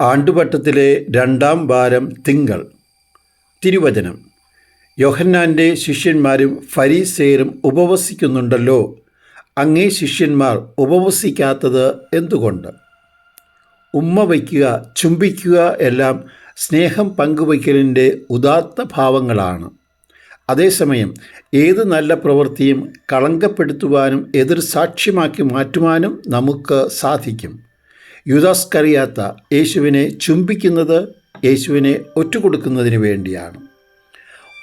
ആണ്ടുവട്ടത്തിലെ രണ്ടാം വാരം തിങ്കൾ. തിരുവചനം. യോഹന്നാന്റെ ശിഷ്യന്മാരും ഫരീസേരും ഉപവസിക്കുന്നുണ്ടല്ലോ. അങ്ങേ ശിഷ്യന്മാർ ഉപവസിക്കാത്തത് എന്തുകൊണ്ട്? ഉമ്മ വയ്ക്കുക ചുംബിക്കുക എല്ലാം സ്നേഹം പങ്കുവയ്ക്കലിന്റെ ഉദാത്ത ഭാവങ്ങളാണ്. അതേസമയം ഏത് നല്ല പ്രവൃത്തിയും കളങ്കപ്പെടുത്തുവാനും എതിർ സാക്ഷ്യമാക്കി മാറ്റുവാനും നമുക്ക് സാധിക്കും. യുദാസ് കറിയാത്ത യേശുവിനെ ചുംബിക്കുന്നത് യേശുവിനെ ഒറ്റുകൊടുക്കുന്നതിന് വേണ്ടിയാണ്.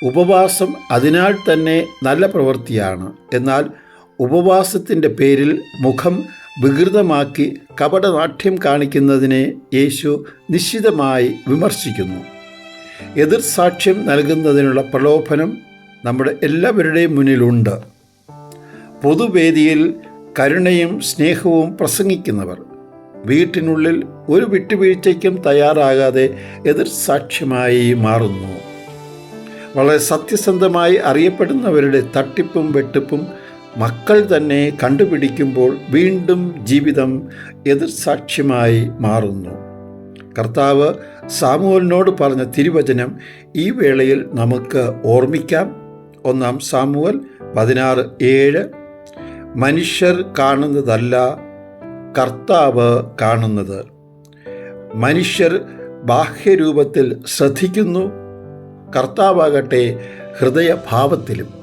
ഉപവാസം അതിനാൽ തന്നെ നല്ല പ്രവൃത്തിയാണ്. എന്നാൽ ഉപവാസത്തിന്റെ പേരിൽ മുഖം വികൃതമാക്കി കപടനാട്യം കാണിക്കുന്നതിനെ യേശു നിശ്ചിതമായി വിമർശിക്കുന്നു. എതിർ സാക്ഷ്യം നൽകുന്നതിനുള്ള പ്രലോഭനം നമ്മുടെ എല്ലാവരുടെയും മുന്നിലുണ്ട്. പൊതുവേദിയിൽ കരുണയും സ്നേഹവും പ്രസംഗിക്കുന്നവർ വീട്ടിനുള്ളിൽ ഒരു വിട്ടുവീഴ്ചയ്ക്കും തയ്യാറാകാതെ എതിർ സാക്ഷ്യമായി മാറുന്നു. വളരെ സത്യസന്ധമായി അറിയപ്പെടുന്നവരുടെ തട്ടിപ്പും വെട്ടിപ്പും മക്കൾ തന്നെ കണ്ടുപിടിക്കുമ്പോൾ വീണ്ടും ജീവിതം എതിർ സാക്ഷ്യമായി മാറുന്നു. കർത്താവ് സാമുവലിനോട് പറഞ്ഞ തിരുവചനം ഈ വേളയിൽ നമുക്ക് ഓർമ്മിക്കാം. ഒന്നാം സാമുവൽ പതിനാറ് ഏഴ്. മനുഷ്യർ കാണുന്നതല്ല കർത്താവ് കാണുന്നത്. മനുഷ്യർ ബാഹ്യരൂപത്തിൽ ശ്രദ്ധിക്കുന്നു. കർത്താവാകട്ടെ ഹൃദയഭാവത്തിലും.